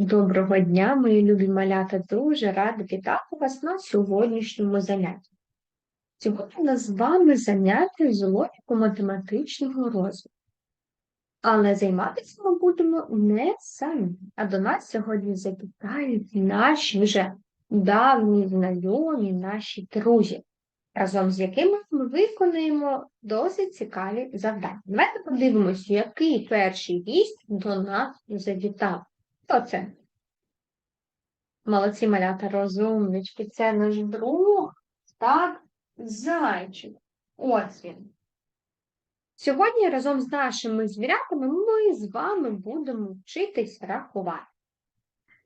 Доброго дня, мої любі малята. Дуже рада вітати вас на сьогоднішньому занятті. Сьогодні у нас з вами заняття з логіку математичного розвитку. Але займатися ми будемо не самі, а до нас сьогодні завітають наші вже давні знайомі, наші друзі, разом з якими ми виконаємо досить цікаві завдання. Давайте подивимося, який перший гість до нас завітав. Хто це? Молодці малята, розумнички. Це наш друг, так, зайчик. Ось він. Сьогодні разом з нашими звірятами ми з вами будемо вчитись рахувати.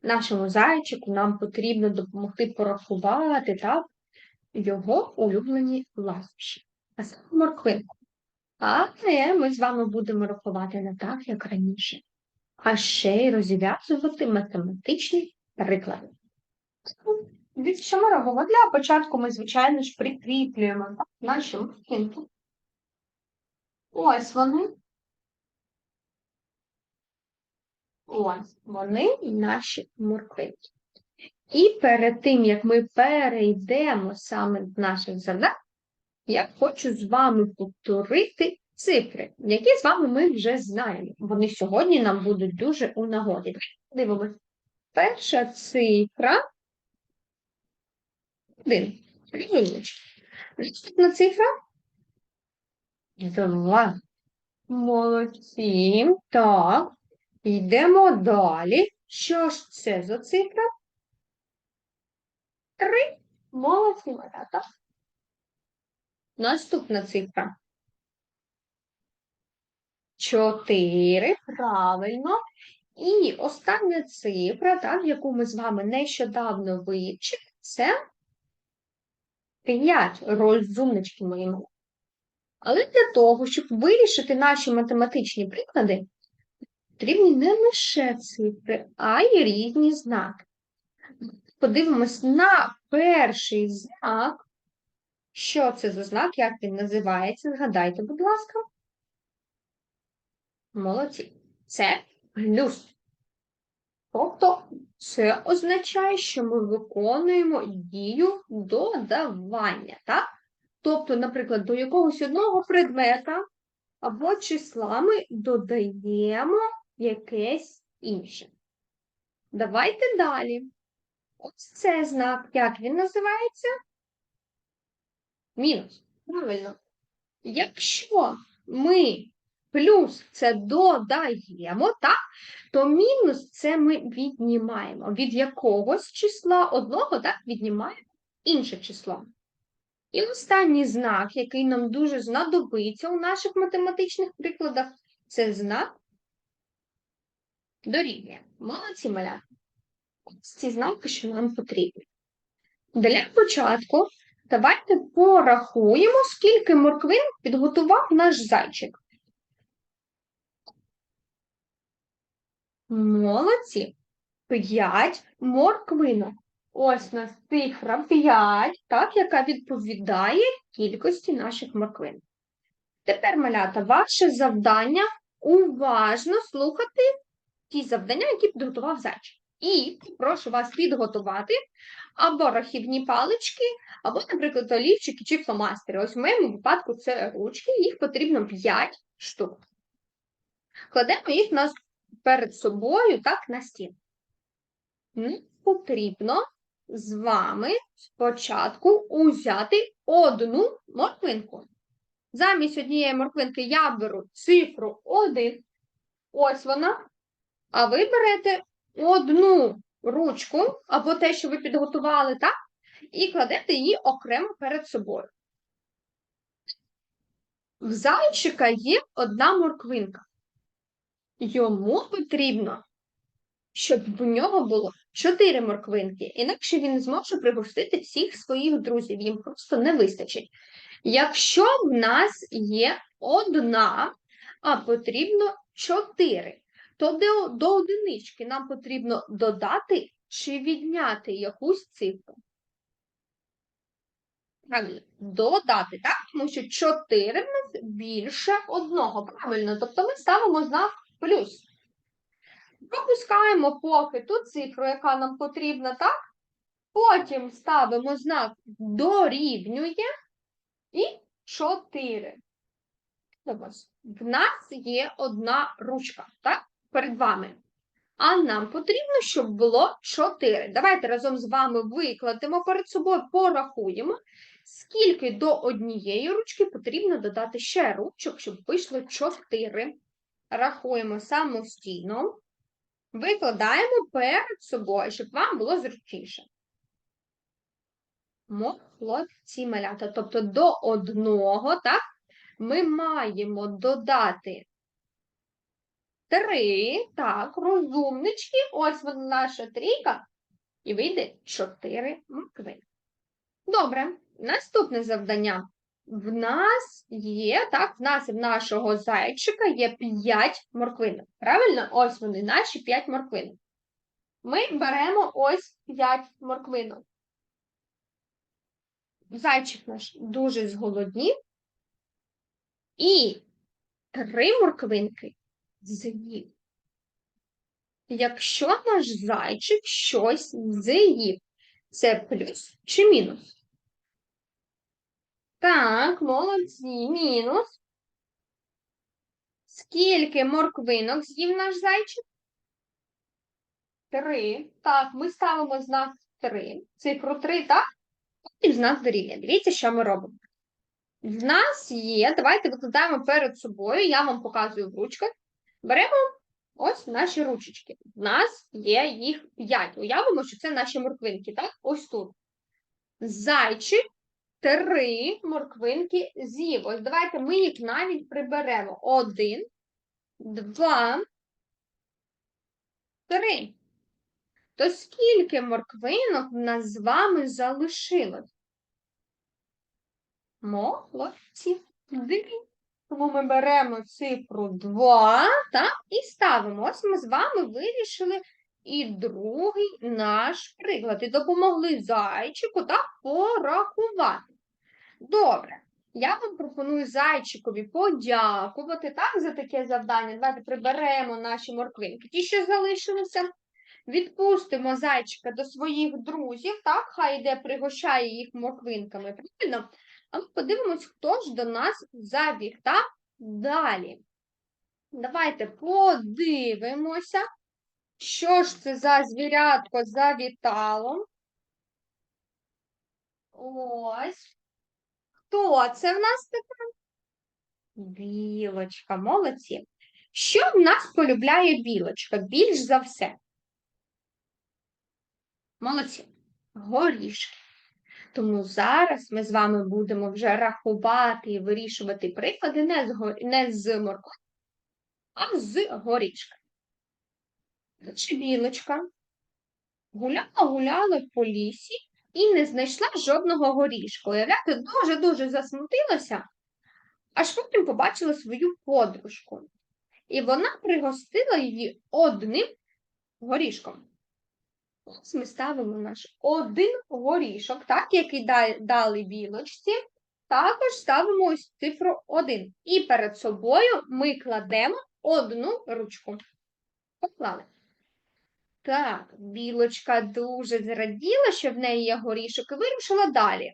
Нашому зайчику нам потрібно допомогти порахувати так, його улюблені ласощі. А саме морквинку. Але ми з вами будемо рахувати не так, як раніше, а ще й розв'язувати математичні приклади. Дивіться, що ми? Для початку ми, звичайно ж, прикріплюємо наші морквинки. Ось вони. Ось вони наші морквинки. І перед тим, як ми перейдемо саме до наших завдань, я хочу з вами повторити цифри, які з вами ми вже знаємо. Вони сьогодні нам будуть дуже у нагоді. Дивимось. Перша цифра. Один. Наступна цифра. Два. Молодці. Так. Йдемо далі. Що ж це за цифра? Три. Молодці, малята. Наступна цифра. Чотири. Правильно. І остання цифра, так, яку ми з вами нещодавно вивчили, це 5 розумнички мої мали. Але для того, щоб вирішити наші математичні приклади, потрібні не лише цифри, а й різні знаки. Подивимось на перший знак. Що це за знак, як він називається? Згадайте, будь ласка. Молодці. Це плюс. Тобто це означає, що ми виконуємо дію додавання. так? Тобто, наприклад, до якогось одного предмета або числа ми додаємо якесь інше. Давайте далі. Ось це знак, як він називається? Мінус. Правильно. Якщо ми плюс це додаємо, так? то мінус це ми віднімаємо. Від якогось числа одного так, віднімаємо інше число. І останній знак, який нам дуже знадобиться у наших математичних прикладах, це знак дорівнює. Молодці маля. Ось ці знаки, що нам потрібні. Для початку давайте порахуємо, скільки морквин підготував наш зайчик. Молодці. П'ять морквинок. Ось у нас цифра 5, так, яка відповідає кількості наших морквин. Тепер, малята, ваше завдання уважно слухати ті завдання, які підготував зайчик. І прошу вас підготувати або рахівні палички, або, наприклад, олівчики чи фломастери. Ось в моєму випадку це ручки, їх потрібно 5 штук. Кладемо їх на перед собою, так, на стін. Потрібно з вами спочатку узяти одну морквинку. Замість однієї морквинки я беру цифру 1. Ось вона. А ви берете одну ручку, або те, що ви підготували, так? І кладете її окремо перед собою. В зайчика є одна морквинка. Йому потрібно, щоб в нього було чотири морквинки, інакше він зможе пригостити всіх своїх друзів, їм просто не вистачить. Якщо в нас є одна, а потрібно чотири, то до одинички нам потрібно додати чи відняти якусь цифру. Правильно, додати, так? Тому що 4 в нас більше одного. Правильно, тобто ми ставимо знак плюс. Пропускаємо поки ту цифру, яка нам потрібна, так? Потім ставимо знак дорівнює і 4. В нас є одна ручка, так? Перед вами. А нам потрібно, щоб було 4. Давайте разом з вами викладемо перед собою, порахуємо, скільки до однієї ручки потрібно додати ще ручок, щоб вийшло 4. Рахуємо самостійно. Викладаємо перед собою, щоб вам було зручніше. Молодці малята. Тобто до одного, так, ми маємо додати три, так, розумнички, ось вона наша трійка, і вийде чотири моркви. Добре, наступне завдання. В нас є, так, в нас і в нашого зайчика є 5 морквинок. Правильно? Ось вони, наші 5 морквинок. Ми беремо ось 5 морквинок. Зайчик наш дуже зголоднів. І три морквинки з'їв. Якщо наш зайчик щось з'їв, це плюс чи мінус? Так, молодці, мінус. Скільки морквинок з'їв наш зайчик? Три. Так, ми ставимо знак 3. Цифру 3, так? І знак дорівнює. Дивіться, що ми робимо. В нас є, давайте викладаємо перед собою, я вам показую в ручках. Беремо ось наші ручечки. В нас є їх 5. Уявимо, що це наші морквинки, так? Ось тут. Зайчик три морквинки з'їв. Ось давайте ми їх навіть приберемо. Один, два, три. То скільки морквинок в нас з вами залишилось? Молодці. Дві. Тому ми беремо цифру 2 так, і ставимо. Ось ми з вами вирішили і другий наш приклад. І допомогли зайчику так порахувати. Добре. Я вам пропоную зайчикові подякувати так, за таке завдання. Давайте приберемо наші морквинки. Ті, що залишилися. Відпустимо зайчика до своїх друзів, так, хай йде пригощає їх морквинками. Правильно? А ми подивимось, хто ж до нас завітав далі. Давайте подивимося, що ж це за звірятко завітало. Ось. Хто це в нас така? Білочка, молодці. Що в нас полюбляє білочка більш за все? Молодці. Горішки. Тому зараз ми з вами будемо вже рахувати і вирішувати приклади не з, гор... не з моркви, а з горішка. Чи білочка гуляла-гуляла по лісі і не знайшла жодного горішка. Уявляєте, дуже-дуже засмутилася, аж потім побачила свою подружку. І вона пригостила її одним горішком. Ось ми ставимо наш один горішок, так, який дали білочці, також ставимо ось цифру 1. І перед собою ми кладемо одну ручку. Поклали. Так, білочка дуже зраділа, що в неї є горішок, і вирушила далі.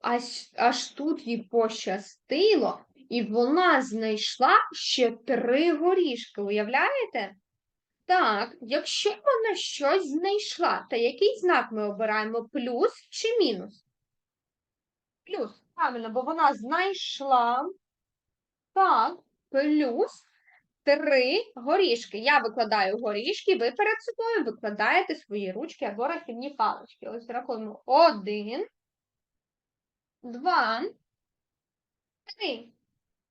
Аж, аж тут їй пощастило, і вона знайшла ще три горішки. Уявляєте? Так, якщо вона щось знайшла, то який знак ми обираємо? Плюс чи мінус? Плюс. Правильно, бо вона знайшла. Так, плюс три горішки. Я викладаю горішки, ви перед собою викладаєте свої ручки або рахівні палички. Ось рахуємо один, два, три.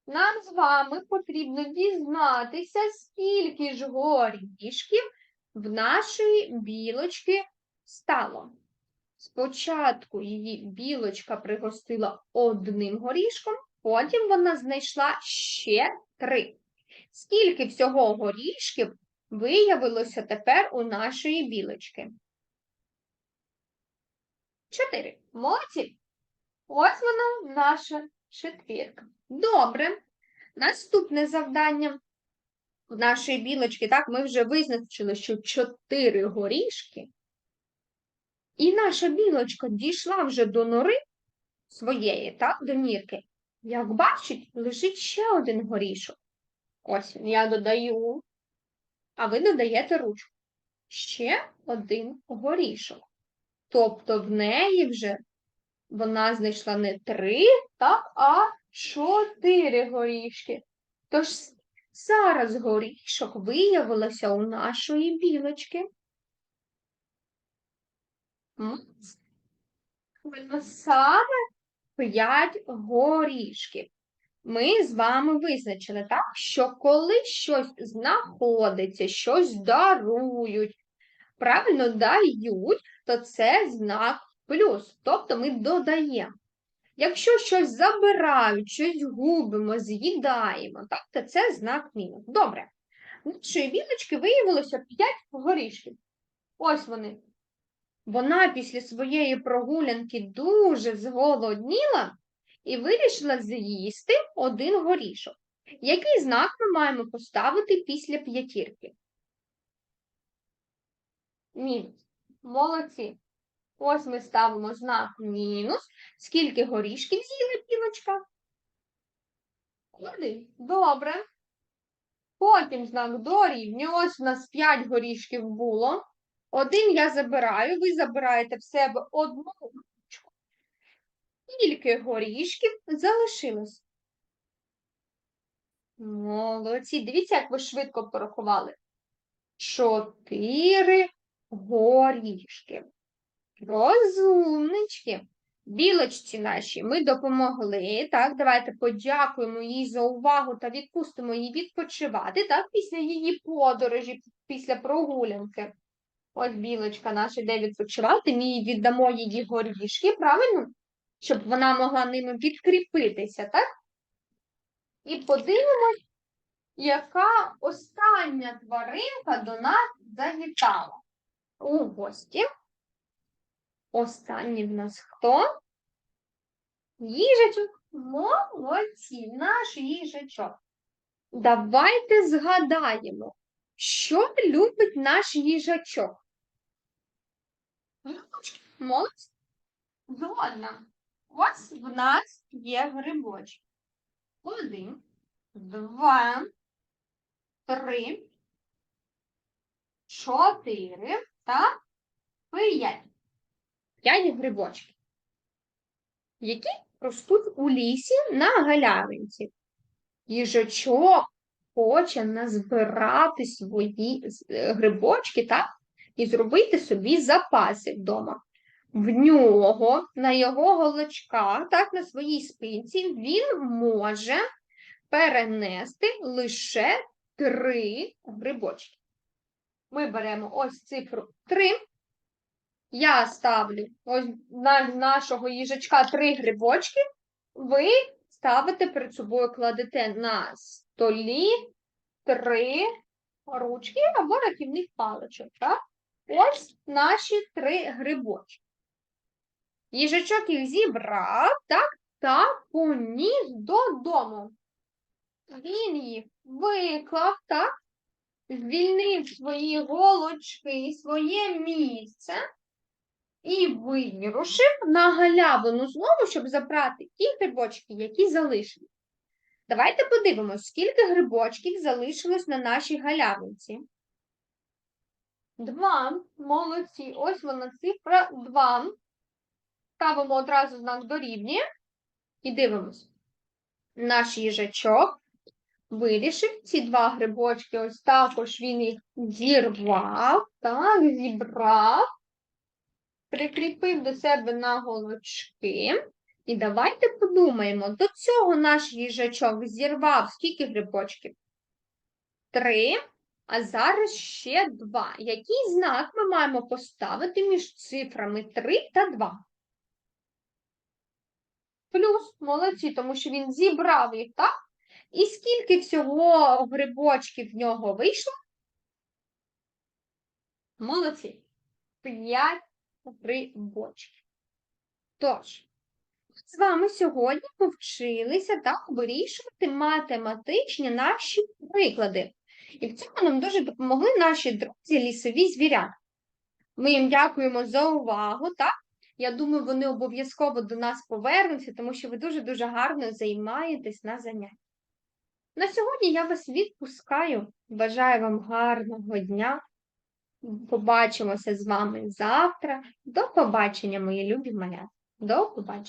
Нам з вами потрібно дізнатися, скільки ж горішків в нашої білочки стало. Спочатку її білочка пригостила одним горішком, потім вона знайшла ще три. Скільки всього горішків виявилося тепер у нашої білочки? Чотири. Молодці. Ось вона наша четвірка. Добре. Наступне завдання. в нашої білочки, так, ми вже визначили, що чотири горішки. І наша білочка дійшла вже до нори своєї, так, до нірки. Як бачить, лежить ще один горішок. Ось я додаю, а ви додаєте ручку. Ще один горішок. Тобто в неї вже вона знайшла не три, так, а чотири горішки. Тож зараз горішок виявилося у нашої білочки. Саме п'ять горішків. Ми з вами визначили, так, що коли щось знаходиться, щось дарують, правильно дають, то це знак плюс. Тобто ми додаємо. Якщо щось забирають, щось губимо, з'їдаємо, так, то це знак мінус. Добре. Нашої білочки виявилося 5 горішків. Ось вони. Вона після своєї прогулянки дуже зголодніла і вирішила з'їсти один горішок. Який знак ми маємо поставити після п'ятірки? Мінус. Молодці. Ось ми ставимо знак мінус. Скільки горішків з'їла білочка? Один. Добре. Потім знак дорівнює. Ось у нас 5 горішків було. Один я забираю, ви забираєте в себе одну. Скільки горішків залишилось? Молодці. Дивіться, як ви швидко порахували. Чотири горішки. Розумнички. Білочці наші ми допомогли. Так, давайте подякуємо їй за увагу та відпустимо її відпочивати, так, після її подорожі, після прогулянки. Ось білочка наша йде відпочивати, ми їй віддамо її горішки, правильно? Щоб вона могла ними підкріпитися, так? І подивимось, яка остання тваринка до нас завітала у гості. Останній в нас хто? Їжачок. Молодці, наш їжачок. Давайте згадаємо, що любить наш їжачок. Молодці. Згодна. Ось в нас є грибочки. Один, два, три, чотири та п'ять. П'ять грибочків, які ростуть у лісі на галявинці. Їжачок хоче назбирати свої е, грибочки, так? І зробити собі запаси вдома. В нього, на його голочках, так, на своїй спинці, він може перенести лише три грибочки. Ми беремо ось цифру 3. Я ставлю ось на нашого їжачка три грибочки. Ви ставите перед собою, кладете на столі три ручки або рахівних паличок. Так? Ось наші три грибочки. Їжачок їх зібрав, так, та поніс додому. Він їх виклав, так, звільнив свої голочки, своє місце і вирушив на галявину знову, щоб забрати ті грибочки, які залишились. Давайте подивимось, скільки грибочків залишилось на нашій галявинці. Два. Молодці. Ось вона цифра два. Ставимо одразу знак дорівнює і дивимось. Наш їжачок вирішив ці два грибочки, ось також він їх зірвав, так, зібрав, прикріпив до себе на голочки. І давайте подумаємо, до цього наш їжачок зірвав скільки грибочків? Три, а зараз ще два. Який знак ми маємо поставити між цифрами 3 та 2? Плюс, молодці, тому що він зібрав їх, так? І скільки всього грибочків в нього вийшло? Молодці. П'ять грибочків. Тож, з вами сьогодні повчилися так вирішувати математичні наші приклади. І в цьому нам дуже допомогли наші друзі лісові звірята. Ми їм дякуємо за увагу, так? Я думаю, вони обов'язково до нас повернуться, тому що ви дуже-дуже гарно займаєтесь на занятті. На сьогодні я вас відпускаю. Бажаю вам гарного дня. Побачимося з вами завтра. До побачення, мої любі малята. До побачення.